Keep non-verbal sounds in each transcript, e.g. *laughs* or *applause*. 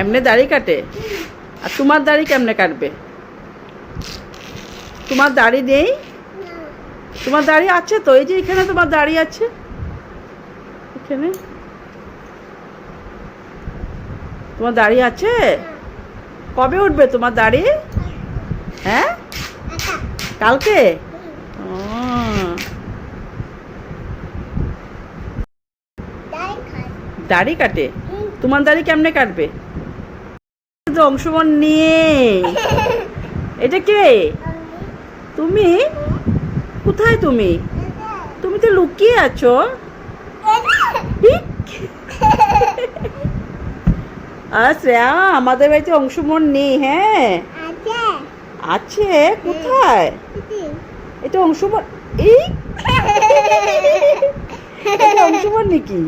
এমনি দাড়ি কাটে? আর তোমার দাড়ি কেমনে কাটবে? তোমার দাড়ি নেই? তোমার দাড়ি আছে তো? এই যে এখানে তোমার দাড়ি আছে। এখানে? তোমার দাড়ি আছে? কবে উঠবে তোমার দাড়ি? হ্যাঁ? কালকে? দাড়ি কাটে। তোমার দাড়ি কেমনে কাটবে? তো অংশগ্রহণ নিয়ে। এটা কে? তুমি? কোথায় তুমি? তুমি তো লুকিয়ে আছো। আর শ্রেয়া আমাদের বাড়িতে অংশগ্রহণ নেই হ্যাঁ? আছে। কোথায়? এটা অংশগ্রহণ এই? অংশগ্রহণ নাকি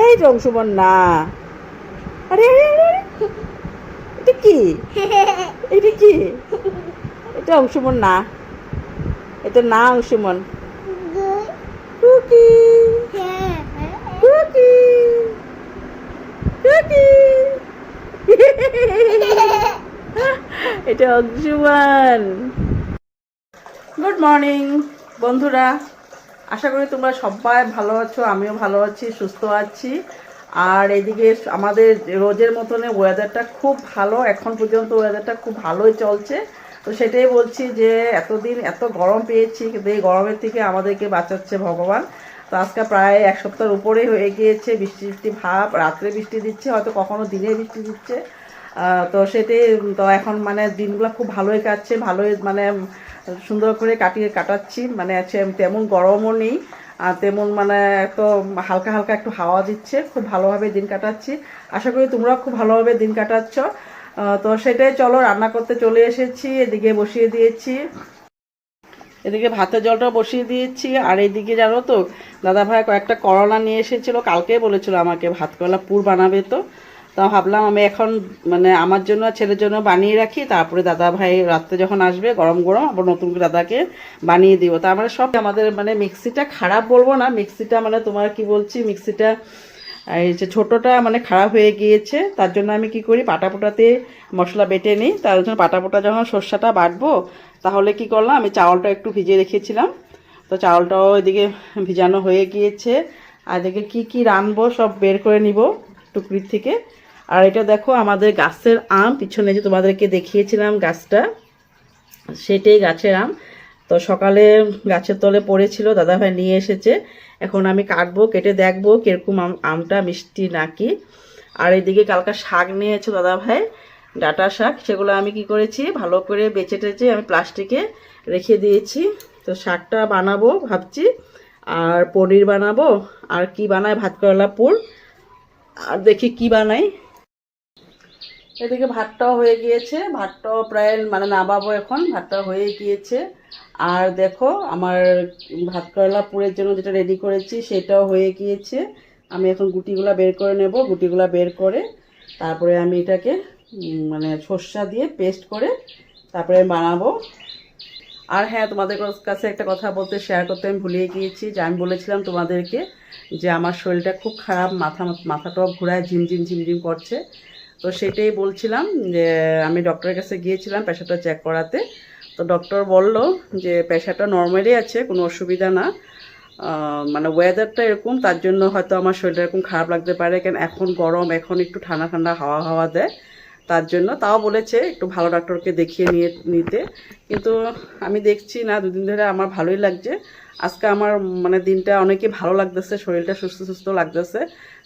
এই যে অংশগ্রহণ না। আরে আরে আরে। কি? *laughs* এটা কি? এটা অংশগ্রহণ না। এটা না অংশগ্রহণ কুকি। কুকি। কুকি। *laughs* এটা অংশগ্রহণ গুড মর্নিং বন্ধুরা। আশা করি তোমরা সবাই ভালো আছো আমিও ভালো আছি সুস্থ আছি। আর এদিকে আমাদের রোজের মতনে ওয়েদারটা খুব ভালো, এখন পর্যন্ত ওয়েদারটা খুব ভালোই চলছে। তো সেটাই বলছি যে, এতদিন এত গরম পেয়েছি, কিন্তু এই গরমের থেকে আমাদেরকে বাঁচাচ্ছে ভগবান। তো আজকে প্রায় এক সপ্তাহের উপরেই হয়ে গিয়েছে বৃষ্টি বৃষ্টি ভাব, রাত্রে বৃষ্টি দিচ্ছে, হয়তো কখনো দিনে বৃষ্টি দিচ্ছে। তো সেটাই, তো এখন মানে দিনগুলো খুব ভালোই কাটছে, ভালোই মানে সুন্দর করে কাটিয়ে কাটাচ্ছি। মানে তেমন গরমও নেই। আর তেমন মানে এত হালকা হালকা একটু হাওয়া দিচ্ছে, খুব ভালোভাবে দিন কাটাচ্ছি। আশা করি তোমরাও খুব ভালোভাবে দিন কাটাচ্ছ। তো সেটাই চলো, রান্না করতে চলে এসেছি, এদিকে বসিয়ে দিয়েছি। এদিকে ভাতের জলটা বসিয়ে দিয়েছি, আর এইদিকে জানো তো দাদা ভাই কয়েকটা করলা নিয়ে এসেছিল, কালকেই বলেছিল আমাকে ভাত করলা পুর বানাবে তো। তা ভাবলাম আমি এখন মানে আমার জন্য আর ছেলের জন্য বানিয়ে রাখি, তারপরে দাদা ভাই রাত্রে যখন আসবে গরম গরম, আবার নতুন করে দাদাকে বানিয়ে দিব। তার মানে সব আমাদের মানে মিক্সিটা খারাপ বলব না, মিক্সিটা মানে তোমার কি বলছি, মিক্সিটা এই যে ছোটোটা মানে খারাপ হয়ে গিয়েছে, তার জন্য আমি কি করি পাটাপোটাতে মশলা বেটে নিই, তার জন্য পাটাপোটা যখন সর্ষাটা বাটবো, তাহলে কি করলাম, আমি চাউলটা একটু ভিজিয়ে রেখেছিলাম, তো চাউলটাও এদিকে ভিজানো হয়ে গিয়েছে, আর এদিকে কি কি রানবো সব বের করে নিব টুকরির থেকে। আর এটা দেখো আমাদের গাছের আম, পিছনে যে তোমাদেরকে দেখিয়েছিলাম গাছটা, সেটাই গাছের আম। তো সকালে গাছের তলে পড়েছিল, দাদাভাই নিয়ে এসেছে। এখন আমি কাটবো, কেটে দেখব কীরকম আম আমটা মিষ্টি নাকি। আর এদিকে কালকা শাক নিয়েছে দাদাভাই, ডাটা শাক, সেগুলো আমি কি করেছি, ভালো করে বেছে টেচে আমি প্লাস্টিকে রেখে দিয়েছি। তো শাকটা বানাবো ভাবছি, আর পনির বানাবো, আর কি বানায় ভাত করলা পুর। আর দেখি কি বানাই এদিকে ভাতটাও হয়ে গিয়েছে, ভাতটাও প্রায় মানে নামাবো এখন, ভাতটা হয়ে গিয়েছে। আর দেখো, আমার ভাত করলা পুরের জন্য যেটা রেডি করেছি, সেটাও হয়ে গিয়েছে। আমি এখন গুটিগুলা বের করে নেব, গুটিগুলা বের করে তারপরে আমি এটাকে মানে সর্ষা দিয়ে পেস্ট করে তারপরে বানাবো। আর হ্যাঁ তোমাদের কাছে একটা কথা বলতে শেয়ার করতে আমি ভুলিয়ে গিয়েছি, যে আমি বলেছিলাম তোমাদেরকে যে আমার শরীরটা খুব খারাপ, মাথা, মাথাটাও ঘোরায়, ঝিমঝিম ঝিমঝিম করছে। তো সেটাই বলছিলাম যে, আমি ডক্টরের কাছে গিয়েছিলাম প্রেশারটা চেক করাতে। তো ডক্টর বলল যে, প্রেশারটা নর্মালি আছে, কোনো অসুবিধা না। মানে ওয়েদারটা এরকম, তার জন্য হয়তো আমার শরীরটা এরকম খারাপ লাগতে পারে। কেন এখন গরম, এখন একটু ঠান্ডা ঠান্ডা হাওয়া হাওয়া দেয়। তার জন্য তাও বলেছে একটু ভালো ডাক্তারকে দেখিয়ে নিয়ে, নিতে। কিন্তু আমি দেখছি না, দুদিন ধরে আমার ভালোই লাগছে। আজকে আমার মানে দিনটা অনেকই ভালো লাগতেছে, শরীরটা সুস্থ সুস্থ লাগতেছে।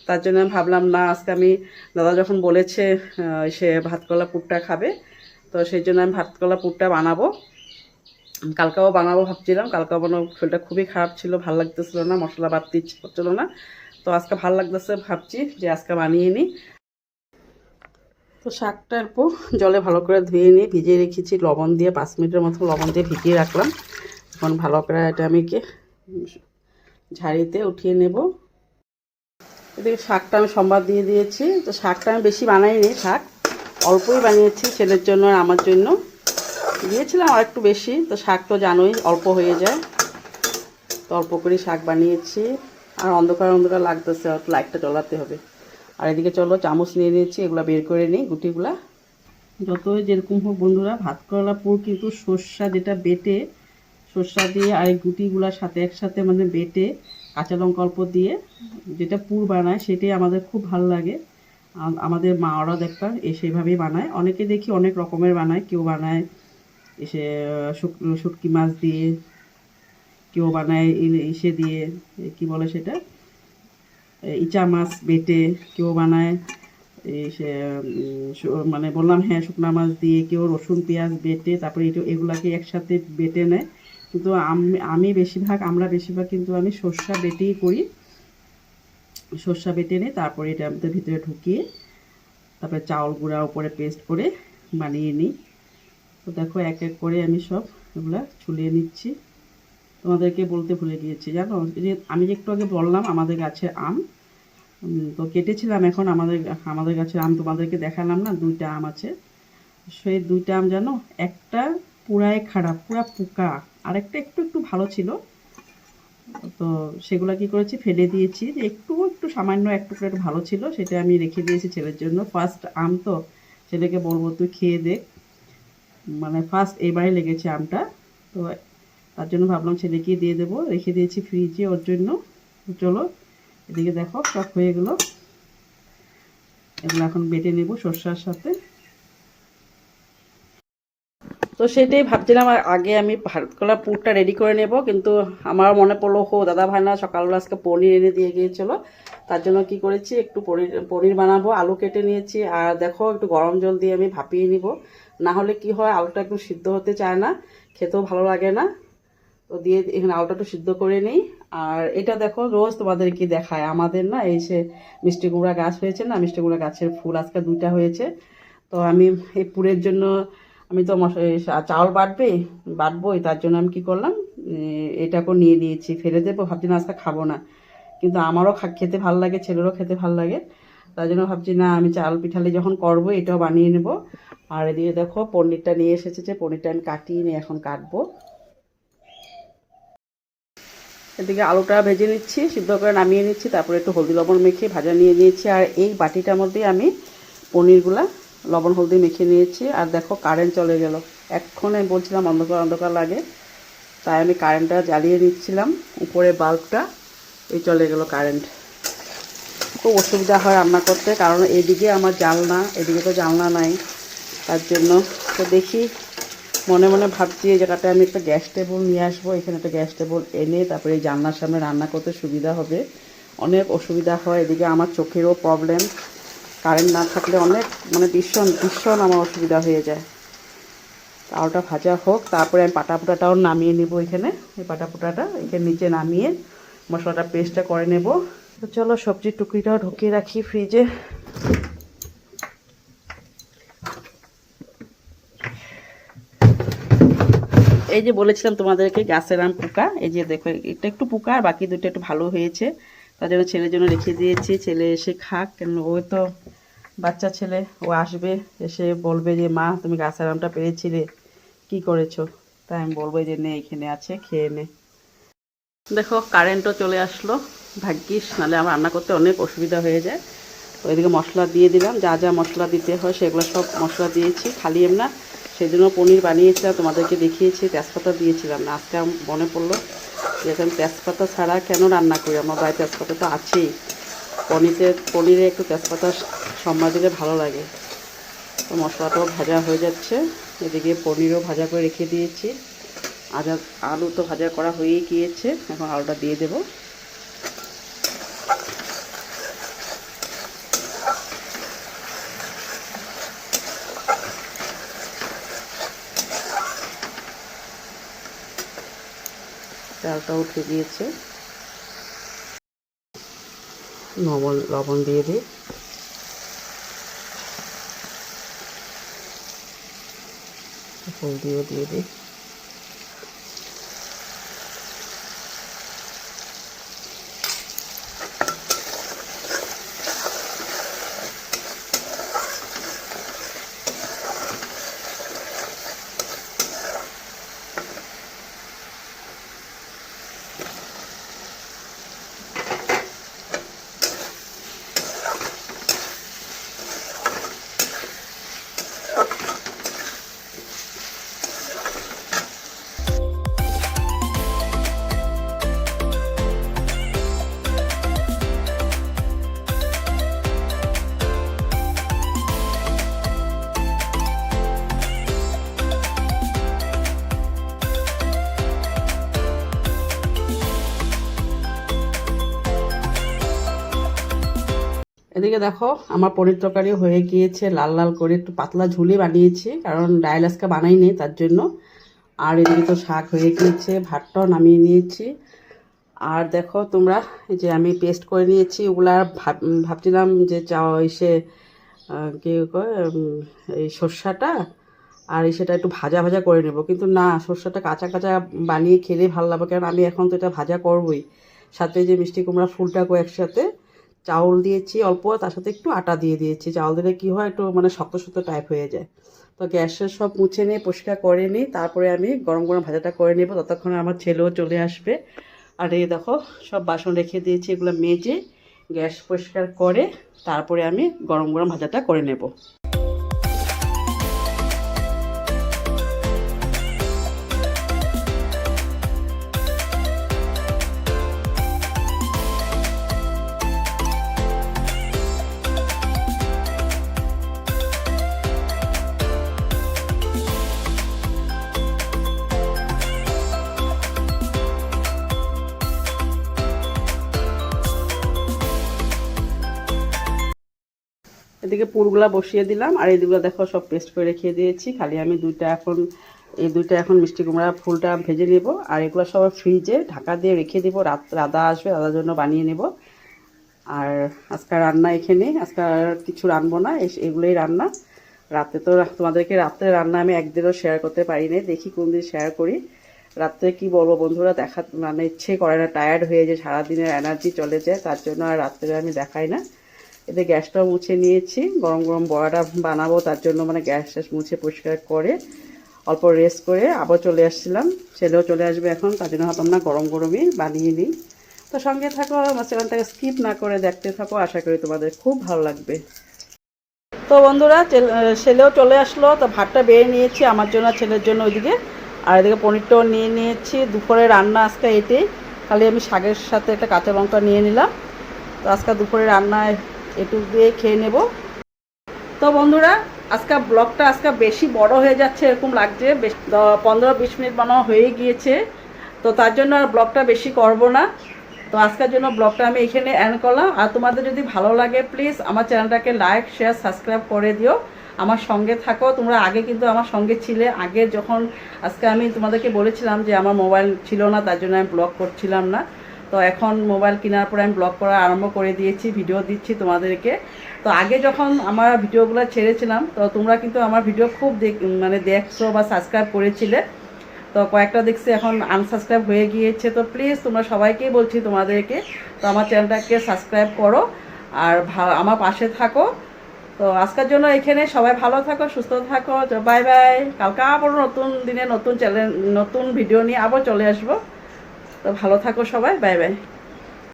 তার জন্য ভাবলাম না আজকে আমি দাদা যখন বলেছে সে ভাতকলা পুরটা খাবে, তো সেই জন্য আমি ভাতকলা পুরটা বানাবো। কালকাও বানাবো ভাবছিলাম, কালকাও বানাবো, শরীরটা খুবই খারাপ ছিল, ভালো লাগতেছিল না, মশলা বাড়তে ইচ্ছে করছিল না। তো আজকে ভালো লাগতেছে ভাবছি যে আজকে বানিয়ে নিই। তো শাকটা অল্প জলে ভালো করে ধুয়ে নিয়ে ভিজিয়ে রেখেছি, লবণ দিয়ে পাঁচ মিনিটের মতো লবণ দিয়ে ভিজিয়ে রাখলাম। এখন ভালো করে এটা আমি ঝাড়িতে উঠিয়ে নেব। এদিকে শাকটা আমি সম্বাদ দিয়ে দিয়েছি। তো শাকটা আমি বেশি বানাইনি শাক অল্পই বানিয়েছি ছেলের জন্য আর আমার জন্য। দিয়েছিলাম আর একটু বেশি, তো শাক তো জানোই অল্প হয়ে যায়। তো অল্প করে শাক বানিয়েছি। আর অন্ধকার অন্ধকার লাগতেছে লাইটটা জ্বলাতে হবে। আর এদিকে চলো, চামচ নিয়ে নিয়েছি, এগুলো বের করে নিই, গুটিগুলা। যতই যেরকম হোক বন্ধুরা ভাত করলা পুর কিন্তু সর্ষা যেটা বেটে, সর্ষা দিয়ে আর এই গুটিগুলার সাথে একসাথে মানে বেটে কাঁচা লঙ্কা অল্প দিয়ে যেটা পুর বানায় সেটাই আমাদের খুব ভালো লাগে। আমাদের মা ওরা দেখতাম এ সেভাবেই বানায়। অনেকে দেখি অনেক রকমের বানায়। কেউ বানায় এসে শুটকি মাছ দিয়ে, কেউ বানায় ইসে দিয়ে কি বলে সেটা? ইচা মাছ বেটে কেউ বানায়। সে মানে বললাম হ্যাঁ শুকনা মাছ দিয়ে কেউ রসুন, পেঁয়াজ বেটে তারপরে এগুলাকে একসাথে বেটে নেয়। কিন্তু আমি বেশিরভাগ, আমরা বেশিরভাগ কিন্তু আমি সর্ষা বেটেই করি। সর্ষা বেটে নিই তারপরে এটা আমাদের ভিতরে ঢুকিয়ে তারপরে চাউল গুঁড়া, উপরে পেস্ট করে বানিয়ে নিই। তো দেখো এক এক করে আমি সব এগুলা ছুলিয়ে নিচ্ছি। তোমাদেরকে বলতে ভুলে গিয়েছি, জানো? যে আমি যে একটু আগে বললাম, আমাদের গাছের আম। তো কেটেছিলাম এখন আমাদের আমাদের গাছের আম তোমাদেরকে দেখালাম না, দুইটা আম আছে। সেই দুইটা আম জানো, একটা পুরাই খারাপ, পুরা পোকা। আরেকটা একটু একটু ভালো ছিল। তো সেগুলো কি করেছি, ফেলে দিয়েছি যে একটু একটু সামান্য একটু করে একটু ভালো ছিল, সেটা আমি রেখে দিয়েছি ছেলের জন্য। ফার্স্ট আম তো ছেলেকে বলব, তুই খেয়ে দেখ। মানে ফার্স্ট এবারে লেগেছে আমটা। তো তার জন্য ভাবলাম ছেলেকে দিয়ে দেবো। রেখে দিয়েছি ফ্রিজে ওর জন্য। চলো, এদিকে দেখো সব হয়ে গেলো। এগুলো এখন বেটে নেব সর্ষার সাথে। তো সেটাই ভাবছিলাম আগে আমি ভারত কলা পুরটা রেডি করে নেব, কিন্তু আমার মনে পড়ল, হো দাদা ভাই না সকালবেলা আজকে পনির এনে দিয়ে গিয়েছিল। তার জন্য কি করেছি, একটু পনির পনির বানাবো, আলু কেটে নিয়েছি, আর দেখো, একটু গরম জল দিয়ে আমি ভাপিয়ে নিব। না হলে কি হয়, আলুটা একটু সিদ্ধ হতে চায় না, খেতেও ভালো লাগে না। তো দিয়ে এখানে আলুটা একটু সিদ্ধ করে নিই। আর এটা দেখো, রোজ তোমাদের কি দেখায়? আমাদের না, এই সে মিষ্টি কুমড়া গাছ হয়েছে না, মিষ্টি কুমড়া গাছের ফুল আজকে দুইটা হয়েছে। তো আমি এই পুরের জন্য আমি তো চাউল বাটবে, বাটবোই, তার জন্য আমি কি করলাম এটাকেও নিয়ে নিয়েছি, ফেলে দেবো, ভাবছি না আজকে খাব না। কিন্তু আমারও খেতে ভালো লাগে, ছেলেরও খেতে ভালো লাগে, তার জন্য ভাবছি না, আমি চাল পিঠালি যখন করব, এটাও বানিয়ে নেব। আর এদিকে দেখো, পনিরটা নিয়ে এসেছে যে, পনিরটা আমি কাটিয়ে নিয়ে এখন কাটবো। এদিকে আলুটা ভেজে নিচ্ছি, সিদ্ধ করে নামিয়ে নিচ্ছি, তারপরে একটু হলদি লবণ মেখে ভাজা নিয়ে নিয়েছি। আর এই বাটিটার মধ্যে আমি পনিরগুলা লবণ, হলদি মেখে নিয়েছি। আর দেখো কারেন্ট চলে গেল। এক্ষণ বলছিলাম, অন্ধকার অন্ধকার লাগে। তাই আমি কারেন্টটা জ্বালিয়ে নিচ্ছিলাম। উপরে বাল্বটা এই চলে গেল কারেন্ট খুব অসুবিধা হয় রান্না করতে, কারণ এদিকে আমার জানলা, এদিকে তো জানলা নাই। তার জন্য, তো দেখি, মনে মনে ভাবছি, এই জায়গাটা আমি একটা গ্যাস টেবল নিয়ে আসব। এখানে একটা গ্যাস টেবল এনে তারপরে এই জানলার সামনে রান্না করতে সুবিধা হবে। অনেক অসুবিধা হয় এদিকে, আমার চোখেরও প্রবলেম কারেন্ট না থাকলে অনেক মানে ভীষণ ভীষণ আমার অসুবিধা হয়ে যায়। তাওটা ভাজা হোক, তারপরে আমি পাটা পুটাটাও নামিয়ে নেব এখানে। এই পাটা পুটাটা এখানে নিচে নামিয়ে মশলাটা পেস্টটা করে নেব। তো চলো সবজির টুকরিটাও ঢুকিয়ে রাখি ফ্রিজে। এই যে বলেছিলাম তোমাদেরকে গাছের আম পোকা, এই যে দেখো, এটা একটু পোকা আর বাকি দুটো একটু ভালো হয়েছে। তার জন্য ছেলের জন্য রেখে দিয়েছি। ছেলে এসে খাক, কেন ও তো বাচ্চা ছেলে, ও আসবে, এসে বলবে যে, মা, তুমি গাছের আমটা পেরেছিলে, কি করেছ? তাই আমি বলব যে, নে, এখানে আছে, খেয়ে নে। দেখো, কারেন্টও চলে আসলো, ভাগ্যিস, নাহলে আমার রান্না করতে অনেক অসুবিধা হয়ে যায়। ওইদিকে মশলা দিয়ে দিলাম, যা যা মশলা দিতে হয় সেগুলো সব মশলা দিয়েছি, খালি এম না সেই জন্য পনির বানিয়েছিলাম, তোমাদেরকে দেখিয়েছি, তেজপাতা দিয়েছিলাম, না, আজকে মনে পড়ল। আমি তেজপাতা ছাড়া কেন রান্না করি? আমার বাড়ি তেজপাতা তো আছেই। পনিরে পনিরে একটু তেজপাতা সম্মা দিলে ভালো লাগে। তো মশলাটাও ভাজা হয়ে যাচ্ছে। এদিকে পনিরও ভাজা করে রেখে দিয়েছি। আজা আলু তো ভাজা করা হয়েই গিয়েছে। এখন আলুটা দিয়ে দেবো। চালটা উঠে গিয়েছে লবণ লবণ দিয়ে দিই। হলদিও দিয়ে দিই। এদিকে দেখো, আমার পনির তরকারি হয়ে গিয়েছে, লাল লাল করে একটু পাতলা ঝুলি বানিয়েছি, কারণ ডাইল আজকে বানাইনি তার জন্য। আর এদিকে তো শাক হয়ে গিয়েছে, ভাতটাও নামিয়ে নিয়েছি। আর দেখো তোমরা যে আমি পেস্ট করে নিয়েছি, ওগুলা ভাব, ভাবছিলাম যে চা এসে কী কয় এই সর্ষাটা, আর সেটা একটু ভাজা ভাজা করে নেব। কিন্তু না, সর্ষাটা কাঁচা কাঁচা বানিয়ে খেলে ভালো লাগবে, কারণ আমি এখন তো এটা ভাজা করবই। সাথে যে মিষ্টি কুমড়া ফুলটাকে একসাথে চাউল দিয়েছি অল্প, তার সাথে একটু আটা দিয়ে দিয়েছি। চাউল দিলে কী হয়, একটু মানে শক্ত শক্ত টাইপ হয়ে যায়। তো গ্যাসের সব মুছে নিয়ে, পরিষ্কার করে নিই। তারপরে আমি গরম গরম ভাজাটা করে নেব। ততক্ষণে আমার ছেলেও চলে আসবে। আর এই দেখো, সব বাসন রেখে দিয়েছি, এগুলো মেজে গ্যাস পরিষ্কার করে, তারপরে আমি গরম গরম ভাজাটা করে নেব। এদিকে পুরগুলা বসিয়ে দিলাম, আর এইদিকে দেখো সব পেস্ট করে রেখে দিয়েছি। খালি আমি দুইটা এখন, এই দুইটা এখন মিষ্টি কুমড়া ফুলটা ভেজে নেব, আর এগুলো সব ফ্রিজে ঢাকা দিয়ে রেখে দেবো। রাত, রাধা আসবে, রাধার জন্য বানিয়ে নেব। আর আজকে রান্না এখানে, আজকে কিছু রানবো না এগুলোই রান্না। রাতে তো তোমাদেরকে রাত্রে রান্না আমি একদিনও শেয়ার করতে পারি নাই, দেখি কোন দিন শেয়ার করি। রাত্রে কি বলব বন্ধুরা, দেখা মানে ইচ্ছে করে না টায়ার্ড হয়ে যায় সারাদিনের এনার্জি চলে যায়, তার জন্য আর রাত্রে আমি দেখাই না। এতে গ্যাসটাও মুছে নিয়েছি। গরম গরম বড়াটা বানাবো, তার জন্য মানে গ্যাস ট্যাস মুছে পরিষ্কার করে অল্প রেস্ট করে আবার চলে আসছিলাম। ছেলেও চলে আসবে এখন, তার জন্য ভাবলাম, না, গরম গরমই বানিয়ে নিই। তো সঙ্গে থাকো, আমার চ্যানেলটাকে স্কিপ না করে দেখতে থাকো, আশা করি তোমাদের খুব ভালো লাগবে। তো বন্ধুরা ছেলেও চলে আসলো, তো ভাতটা বেড়ে নিয়েছি, আমার জন্য ছেলের জন্য ওইদিকে। আর এদিকে পনিরটাও নিয়ে নিয়েছি, দুপুরে রান্না আজকে এটাই। খালি আমি শাকের সাথে একটা কাঁচা লঙ্কা নিয়ে নিলাম। তো আজকে দুপুরে রান্না এটুক দিয়ে খেয়ে নেব। তো বন্ধুরা, আজকে ব্লগটা আজকে বেশি বড় হয়ে যাচ্ছে, এরকম লাগছে। বেশ পনেরো বিশ মিনিট বানানো হয়ে গিয়েছে। তো তার জন্য আর ব্লগটা বেশি করব না। তো আজকের জন্য ব্লগটা আমি এখানে অ্যান্ড করলাম। আর তোমাদের যদি ভালো লাগে প্লিজ আমার চ্যানেলটাকে লাইক শেয়ার সাবস্ক্রাইব করে দিও। আমার সঙ্গে থাকো। তোমরা আগে কিন্তু আমার সঙ্গে ছিলে। আগে যখন আজকে আমি তোমাদেরকে বলেছিলাম যে আমার মোবাইল ছিল না, তার জন্য আমি ব্লগ করছিলাম না। তো এখন মোবাইল কেনার পরে আমি ব্লগ করা আরম্ভ করে দিয়েছি, ভিডিও দিচ্ছি তোমাদেরকে। তো আগে যখন আমার ভিডিওগুলো ছেড়েছিলাম, তো তোমরা কিন্তু আমার ভিডিও খুব মানে দেখছ বা সাবস্ক্রাইব করেছিলে। তো কয়েকটা দেখছি এখন আনসাবস্ক্রাইব হয়ে গিয়েছে। তো প্লিজ তোমরা সবাইকেই বলছি তোমাদেরকে, তো আমার চ্যানেলটাকে সাবস্ক্রাইব করো আর আমার পাশে থাকো। তো আজকের জন্য এখানে সবাই ভালো থাকো, সুস্থ থাকো। বাই বাই কালকে আবার নতুন দিনে নতুন চ্যানেল নতুন ভিডিও নিয়ে আবার চলে আসব। তো ভালো থাকো সবাই বাই বাই।